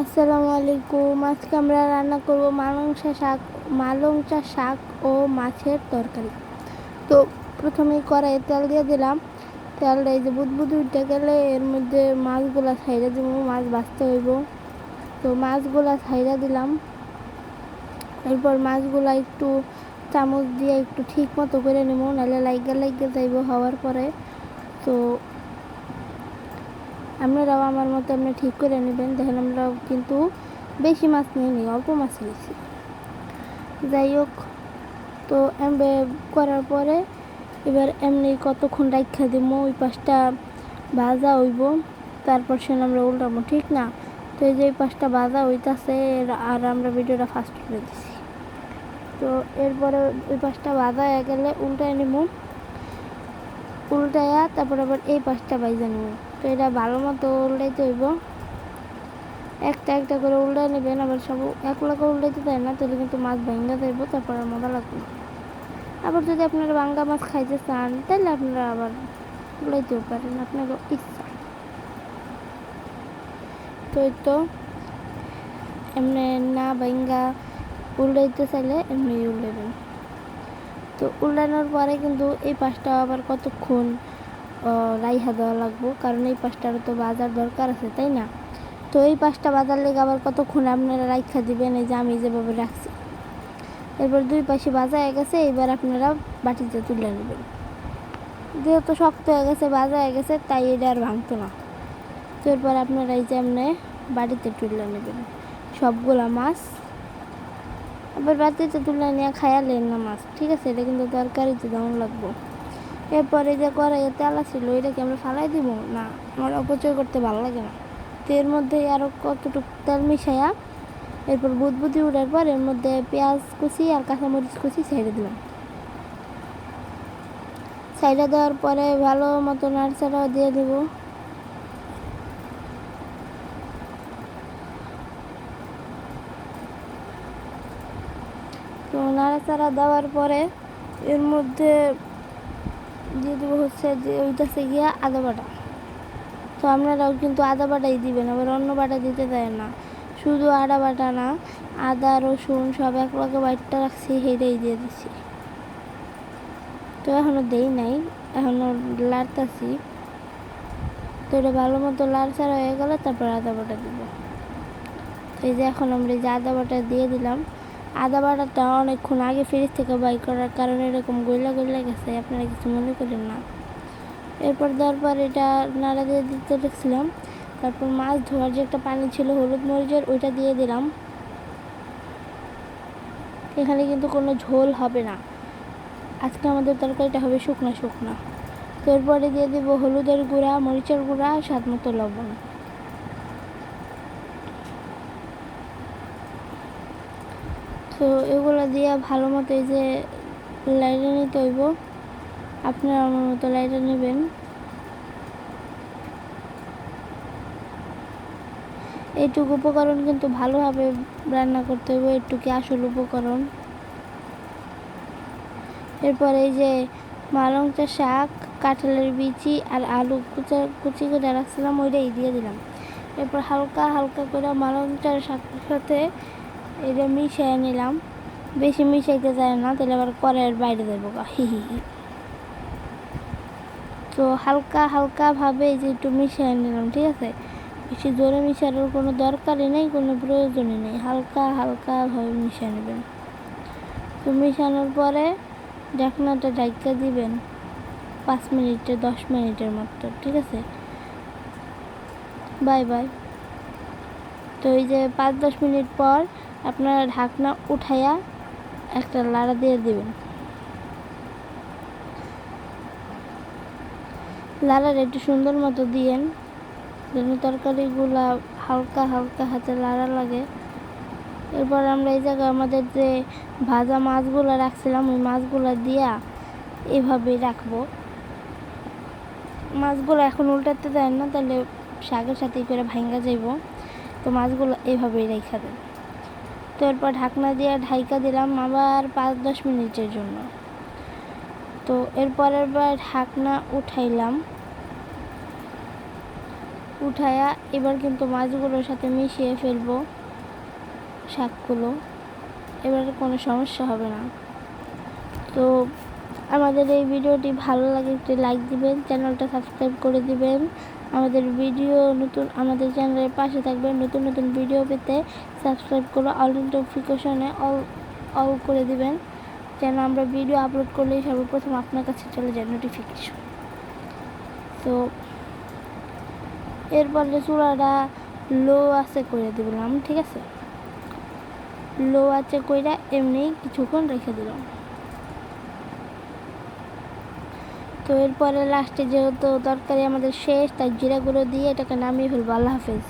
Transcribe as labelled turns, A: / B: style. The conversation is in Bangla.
A: আসসালামু আলাইকুম। আজকে আমরা রান্না করব মালংসা শাক মালংসা শাক ও মাছের তরকারি। তো প্রথমে কড়াইয়ে তেল দিয়ে দিলাম। তেলটা এই যে বুদবুদ উঠে গেলে এর মধ্যে মাছগুলা ছাইড়া দিব, মাছ বাঁচতে হইব। তো মাছগুলা ছাইড়া দিলাম। এরপর মাছগুলা একটু চামচ দিয়ে একটু ঠিক মতো করে নেব, নাহলে লাইগা লাইগা যাইব হওয়ার পরে। তো আপনারাও আমার মতো আপনি ঠিক করে নেবেন। দেখেন আমরা কিন্তু বেশি মাছ নিয়ে নিই, অল্প মাছ নিয়েছি যাই হোক, তো এমবে করার পরে এবার এমনি কতক্ষণ রাখা দিব ওই পাশটা ভাজা হইব। তারপর সে আমরা উল্টাবো, ঠিক না? তো এই যে এই পাশটা ভাজা হইতাছে আর আমরা ভিডিওটা ফার্স্ট করে দিছি। তো এরপরে ওই পাশটা ভাজা হয়ে গেলে উল্টায় নিব উল্টায়া তারপর আবার এই পাশটা বাইজা নিব তো এটা ভালো মতো উল্টাইতে হইব একটা একটা করে উল্টাই নেবেন, আবার সব এক করে উল্টাইতে দেয় না, তাহলে কিন্তু মাছ ভাঙ্গা যাইব, তারপর মজা লাগবে আবার যদি আপনারা বাঙ্গা মাছ খাইতে চান, তাহলে আপনারা আবার উল্টাইতেও পারেন আপনার ইচ্ছা। তো এই তো, এমনি না ভাঙ্গা উল্টাইতে চাইলে এমনি উল্টাইবেন তো উল্টানোর পরে কিন্তু এই পাশটা আবার কতক্ষণ রাইহা দেওয়া লাগবো, কারণ এই পাশটার তো বাজার দরকার আছে, তাই না? তো এই পাঁচটা বাজার লেগে আবার কতক্ষণ আপনারা রাইখা দিবেন, এই যে আমি যেভাবে রাখছি। এরপর দুই পাশে বাজা হয়ে গেছে, এবার আপনারা বাটিতে তুলে নেবেন। যেহেতু শক্ত হয়ে গেছে বাজা হয়ে গেছে, তাই এটা আর ভাঙতো না। তো এরপর আপনারা এই যে এমনি বাটিতে তুলে নেবেন। সবগুলা মাছ। আবার বাটিতে তুলে নিয়ে খায়ালেন না মাছ, ঠিক আছে? এটা কিন্তু তরকারিতে দাম লাগবো। এরপরে যে কড়াইয়ে তেল ছিল এটাকে আমরা ফালাই দিব? না, আমার অপচয় করতে ভালো লাগে না। তো এর মধ্যে আরও কতটুকু তেল মিশাইয়া এরপর বুদবুদি উঠার পর এর মধ্যে পেঁয়াজ কুচি আর কাঁচামরিচ কুচি ছেড়ে দিলাম। সাইডে দেওয়ার পরে ভালো মতো নাড়চাড়াও দিয়ে দিব। তো নাড়াচাড়া দেওয়ার পরে এর মধ্যে দিয়ে দেবো হচ্ছে যে ওইটাছে গিয়া আদা বাটা। তো আপনারাও কিন্তু আদা বাটাই দিবেন, আবার অন্য বাটা দিতে দেয় না। শুধু আদা বাটা না, আদা, রসুন সব এক লগে বাইটটা রাখছি হেঁটেই দিয়ে দিছি তো এখনও দেই নাই এখনও লাড়তাছি। তো এটা ভালো মতো লাড়চাড়া হয়ে গেলে তারপর আদা বাটা দিব। এই যে এখন আমরা যে আদা বাটা দিয়ে দিলাম আদা বাটাটা অনেকক্ষণ আগে ফ্রিজ থেকে বাই করার কারণে এরকম গইলা গইলা গেছে, আপনারা কিছু মনে করেন না। এরপর দেওয়ার পর এটা নাড়া দিয়ে দিতে দেখছিলাম, তারপর মাছ ধোয়ার যে একটা পানি ছিল হলুদ মরিচের, ওইটা দিয়ে দিলাম। এখানে কিন্তু কোনো ঝোল হবে না। আজকে আমাদের তরকারিটা হবে শুকনো শুকনো। এরপরে দিয়ে দেবো হলুদের গুঁড়া, মরিচের গুঁড়া, স্বাদ মতো লবণ। তো এগুলো দিয়ে ভালো মতো এই যে লাইটে নিতে হইব। আপনারা আমার মতো লাইটে নেবেন। এইটুকু উপকরণ কিন্তু ভালোভাবে রান্না করতে হবে এইটুকু আসল উপকরণ। এরপর এই যে মালংচা শাক, কাঁঠালের বিচি আর আলু কুচা, কুচি করে রাখছিলাম, ওইটাই দিয়ে দিলাম। এরপর হালকা হালকা করে মালংচার শাকের সাথে এটা মিশিয়ে নিলাম। বেশি মিশাইতে যায় না, তাহলে আবার কড়াইয়ের বাইরে দেবো হি হি তো হালকা হালকাভাবে যে একটু মিশিয়ে নিলাম, ঠিক আছে? বেশি জোরে মিশানোর কোনো দরকারই নেই, কোনো প্রয়োজনই নেই। হালকা হালকাভাবে মিশিয়ে নেবেন। তো মিশানোর পরে ঢাকনাটা ঢাকা দিবেন। পাঁচ মিনিটে দশ মিনিটের মতো, ঠিক আছে? Bye bye. তো এই যে পাঁচ, দশ মিনিট পর আপনারা ঢাকনা উঠাইয়া একটা লাড়া দিয়ে দেবেন। লাড়ার একটু সুন্দর মতো দিয়েন, যেন তরকারিগুলা হালকা হালকা হাতে লাড়া লাগে। এরপর আমরা এই জায়গায় আমাদের যে ভাজা মাছগুলো রাখছিলাম, ওই মাছগুলো দিয়া এভাবেই রাখব। মাছগুলো এখন উল্টাতে দেয় না, তাহলে শাকের সাথে করে ভাঙ্গা যাইব। তো মাছগুলো এইভাবেই রেখা দেন। তো এরপর ঢাকনা দিয়ে ঢাইকা দিলাম আবার পাঁচ, দশ মিনিটের জন্য। তো এরপরের বার ঢাকনা উঠাইলাম। উঠায়া এবার কিন্তু মাছগুলোর সাথে মিশিয়ে ফেলব শাকগুলো। এবার কোনো সমস্যা হবে না। তো আমাদের এই ভিডিওটি ভালো লাগে একটি লাইক দিবেন, চ্যানেলটা সাবস্ক্রাইব করে দিবেন। আমাদের ভিডিও নতুন, আমাদের চ্যানেলের পাশে থাকবেন। নতুন নতুন ভিডিও পেতে সাবস্ক্রাইব করে অল নোটিফিকেশনে অল অল করে দিবেন, যেন আমরা ভিডিও আপলোড করলেই সর্বপ্রথম আপনার কাছে চলে যায় নোটিফিকেশন তো এরপরে চূড়াটা লো আছে করে দিলাম, ঠিক আছে? লো আছে কইরা এমনি কিছুক্ষণ রেখে দিলাম। তো এরপরে লাস্টে যেহেতু তরকারি আমাদের শেষ, তাই জিরা গুঁড়ো দিয়ে এটাকে নামিয়ে ফেলব। আল্লাহ হাফেজ।